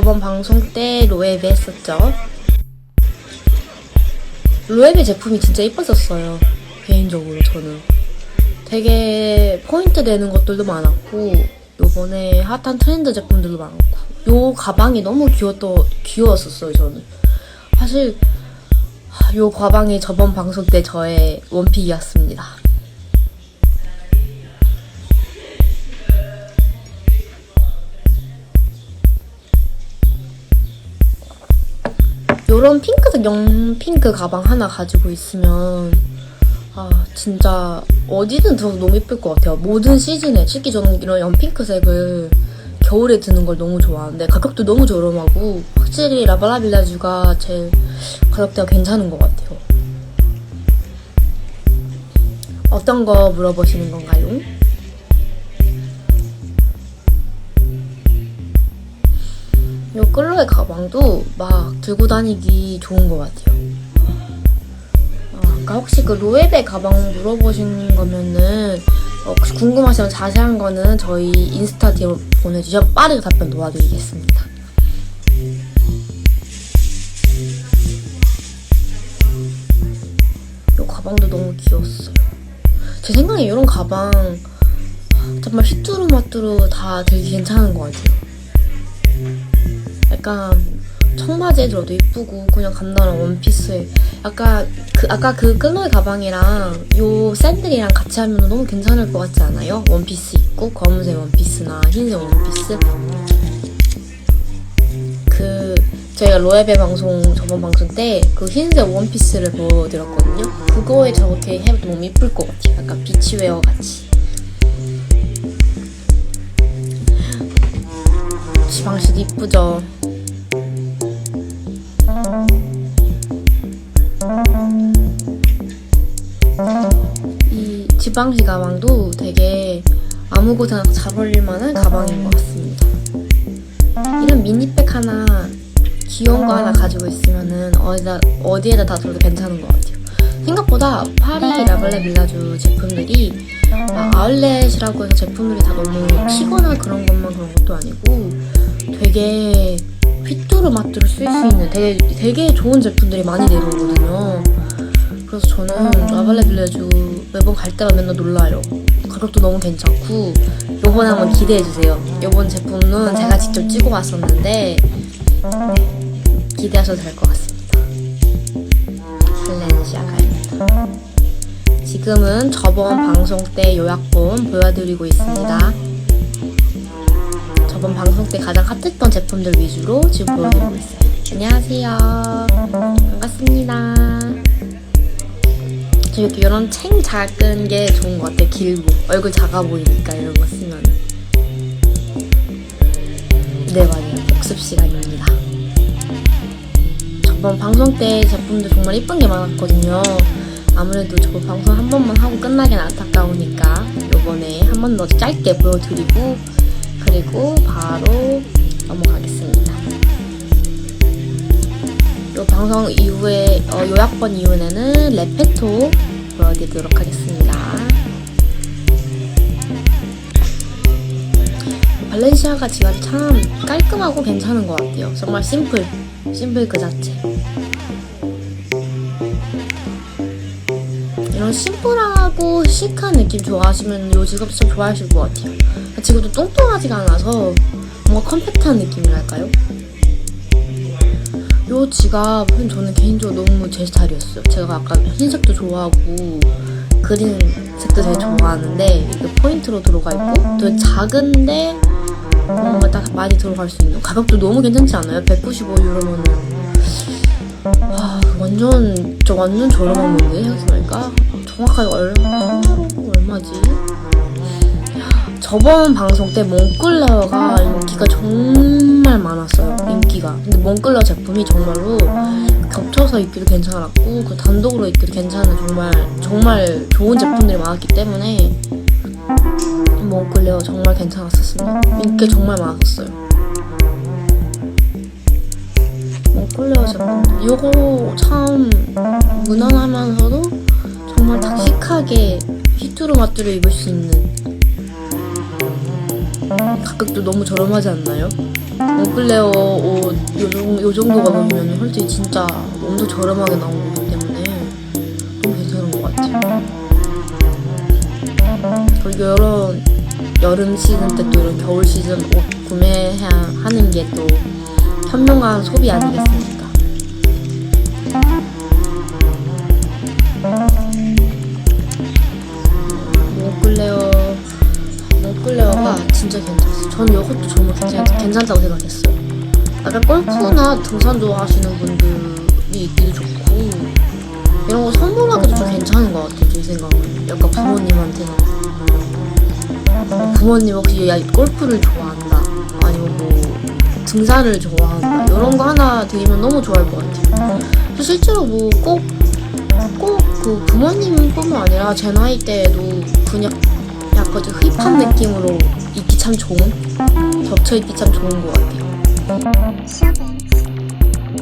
저번 방송 때 로에베 했었죠. 로에베 제품이 진짜 이뻤었어요. 개인적으로 저는. 되게 포인트 되는 것들도 많았고, 요번에 핫한 트렌드 제품들도 많았고, 요 가방이 너무 귀여웠더, 귀여웠었어요, 저는. 사실, 하, 요 가방이 저번 방송 때 저의 원픽이었습니다. 요런 핑크색 영핑크 가방 하나 가지고 있으면 아 진짜 어디든 들어도 너무 예쁠 것 같아요. 모든 시즌에 특히 저는 이런 연핑크색을 겨울에 드는 걸 너무 좋아하는데 가격도 너무 저렴하고 확실히 라발라빌라주가 제일 가격대가 괜찮은 것 같아요. 어떤 거 물어보시는 건가요? 요 끌로의 가방도 막 들고 다니기 좋은 것 같아요. 아, 아까 혹시 그 로에베 가방 물어보신 거면은 어, 혹시 궁금하시면 자세한 거는 저희 인스타 DM 보내주시면 빠르게 답변 도와드리겠습니다. 요 가방도 너무 귀여웠어요. 제 생각에 이런 가방 정말 휘뚜루마뚜루 다 되게 괜찮은 것 같아요. 약간 청바지에 들어도 이쁘고 그냥 간단한 원피스에 약간 그 아까 그 끌로의 가방이랑 요 샌들이랑 같이 하면 너무 괜찮을 것 같지 않아요? 원피스 입고 검은색 원피스나 흰색 원피스 그 저희가 로에베 방송 저번 방송 때 그 흰색 원피스를 보여드렸거든요. 그거에 저렇게 해도 너무 이쁠 것 같아요. 약간 비치웨어 같이. 지방식 이쁘죠? 지방시 가방도 되게 아무거나 잘 어울릴 만한 가방인 것 같습니다. 이런 미니백 하나 귀여운 거 하나 가지고 있으면은 어디다 어디에다 다 둬도 괜찮은 것 같아요. 생각보다 파리 라블레 빌라주 제품들이 막 아울렛이라고 해서 제품들이 다 너무 튀거나 그런 것만 그런 것도 아니고 되게 휘뚜루마뚜루 쓸 수 있는 되게 되게 좋은 제품들이 많이 내려오거든요. 그래서 저는 라발레 빌레주 매번 갈 때마다 맨날 놀라요. 가격도 너무 괜찮고 요번에 한번 기대해주세요. 요번 제품은 제가 직접 찍어 왔었는데 기대하셔도 될 것 같습니다. 발렌시아가입니다. 지금은 저번 방송 때 요약본 보여드리고 있습니다. 저번 방송 때 가장 핫했던 제품들 위주로 지금 보여드리고 있어요. 안녕하세요. 반갑습니다. 저 이렇게 이런 챙 작은 게 좋은 것 같아요. 길고 얼굴 작아 보이니까 이런 거 쓰면. 네 맞아요. 복습 시간입니다. 저번 방송 때 제품들 정말 이쁜 게 많았거든요. 아무래도 저번 방송 한 번만 하고 끝나긴 안타까우니까 요번에 한 번 더 짧게 보여드리고 그리고 바로 넘어가겠습니다. 요 방송 이후에 어, 요약본 이후에는 레페토 보여드리도록 하겠습니다. 발렌시아가 지갑이 참 깔끔하고 괜찮은 것 같아요. 정말 심플, 심플 그 자체. 이런 심플하고 시크한 느낌 좋아하시면 이 지갑 참 좋아하실 것 같아요. 지금도 뚱뚱하지가 않아서 뭔가 컴팩트한 느낌이랄까요? 요 지갑은 저는 개인적으로 너무 제 스타일이었어요. 제가 아까 흰색도 좋아하고 그린 색도 되게 좋아하는데 이게 포인트로 들어가 있고 또 작은데 뭔가 딱 많이 들어갈 수 있는 가격도 너무 괜찮지 않아요? 195 유로면은 와 완전 저 완전 저렴한 건데 생각해보니까 정확하게 얼마 얼마지? 저번 방송 때 몽클레어가 인기가 정말 많았어요. 인기가. 근데 몽클레어 제품이 정말로 겹쳐서 입기도 괜찮았고 그 단독으로 입기도 괜찮은 정말 정말 좋은 제품들이 많았기 때문에 몽클레어 정말 괜찮았었습니다. 인기 정말 많았었어요. 몽클레어 제품 이거 참 무난하면서도 정말 탁식하게 휘뚜루마뚜루 입을 수 있는 가격도 너무 저렴하지 않나요? 몽클레어 옷 요, 정- 요 정도 가 보면 솔직히 진짜 엄청 저렴하게 나온 거기 때문에 너무 괜찮은 것 같아요. 그리고 이런 여름 시즌 때 또 이런 겨울 시즌 옷 구매해야 하는 게 또 현명한 소비 아니겠습니까? 몽클레어가 진짜 괜찮았어요. 저는 이것도 정말 괜찮, 괜찮다고 생각했어요. 약간 골프나 등산 좋아하시는 분들이 입기도 좋고 이런 거 선물하기도 좀 괜찮은 것 같아요. 제 생각은 약간 부모님한테는 부모님 혹시 야 골프를 좋아한다 아니면 뭐 등산을 좋아한다 이런 거 하나 드리면 너무 좋아할 것 같아요. 저 실제로 뭐 꼭 꼭 그 부모님뿐만 아니라 제 나이 때에도 그냥 약간 좀 힙한 느낌으로 입기 참 좋은 겹쳐 입기 참 좋은 것 같아요. 稍等，